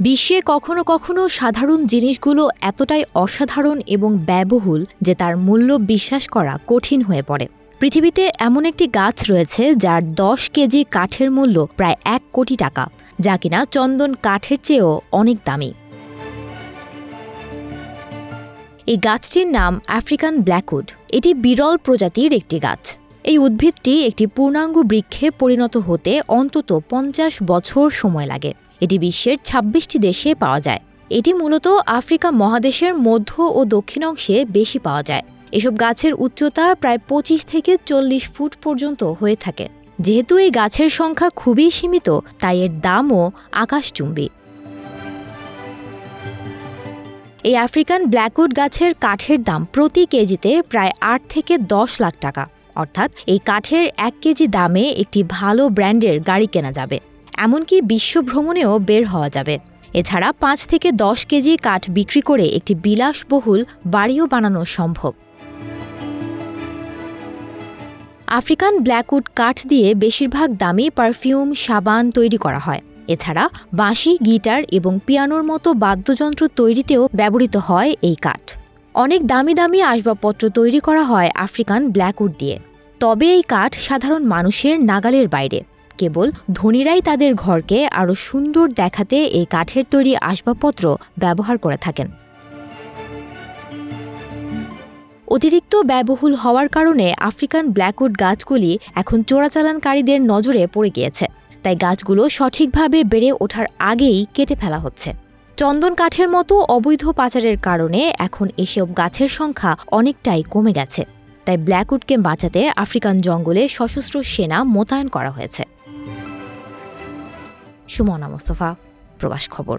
বিশ্বে কখনো কখনো সাধারণ জিনিসগুলো এতটাই অসাধারণ এবং ব্যয়বহুল যে তার মূল্য বিশ্বাস করা কঠিন হয়ে পড়ে। পৃথিবীতে এমন একটি গাছ রয়েছে যার দশ কেজি কাঠের মূল্য প্রায় এক কোটি টাকা, যা কিনা চন্দন কাঠের চেয়েও অনেক দামি। এই গাছটির নাম আফ্রিকান ব্ল্যাকউড। এটি বিরল প্রজাতির একটি গাছ। এই উদ্ভিদটি একটি পূর্ণাঙ্গ বৃক্ষে পরিণত হতে অন্তত পঞ্চাশ বছর সময় লাগে। এটি বিশ্বের ২৬টি দেশে পাওয়া যায়। এটি মূলত আফ্রিকা মহাদেশের মধ্য ও দক্ষিণ অংশে বেশি পাওয়া যায়। এসব গাছের উচ্চতা প্রায় পঁচিশ থেকে চল্লিশ ফুট পর্যন্ত হয়ে থাকে। যেহেতু এই গাছের সংখ্যা খুবই সীমিত, তাই এর দামও আকাশচুম্বী। এই আফ্রিকান ব্ল্যাকউড গাছের কাঠের দাম প্রতি কেজিতে প্রায় আট থেকে দশ লাখ টাকা। অর্থাৎ এই কাঠের এক কেজি দামে একটি ভালো ব্র্যান্ডের গাড়ি কেনা যাবে। এমনকি বিশ্ব ভ্রমণেও বের হওয়া যাবে। এছাড়া পাঁচ থেকে দশ কেজি কাঠ বিক্রি করে একটি বিলাসবহুল বাড়িও বানানো সম্ভব। আফ্রিকান ব্ল্যাকউড কাঠ দিয়ে বেশিরভাগ দামি পারফিউম, সাবান তৈরি করা হয়। এছাড়া বাঁশি, গিটার এবং পিয়ানোর মতো বাদ্যযন্ত্র তৈরিতেও ব্যবহৃত হয় এই কাঠ। অনেক দামি দামি আসবাবপত্র তৈরি করা হয় আফ্রিকান ব্ল্যাকউড দিয়ে। তবে এই কাঠ সাধারণ মানুষের নাগালের বাইরে। কেবল ধনীরাই তাদের ঘরকে আরও সুন্দর দেখাতে এই কাঠের তৈরি আসবাবপত্র ব্যবহার করে থাকেন। অতিরিক্ত ব্যয়বহুল হওয়ার কারণে আফ্রিকান ব্ল্যাকউড গাছগুলি এখন চোরাচালানকারীদের নজরে পড়ে গিয়েছে। তাই গাছগুলো সঠিকভাবে বেড়ে ওঠার আগেই কেটে ফেলা হচ্ছে। চন্দন কাঠের মতো অবৈধ পাচারের কারণে এখন এসব গাছের সংখ্যা অনেকটাই কমে গেছে। তাই ব্ল্যাকউডকে বাঁচাতে আফ্রিকান জঙ্গলে সশস্ত্র সেনা মোতায়েন করা হয়েছে। সুমনা মোস্তফা প্রবাস খবর।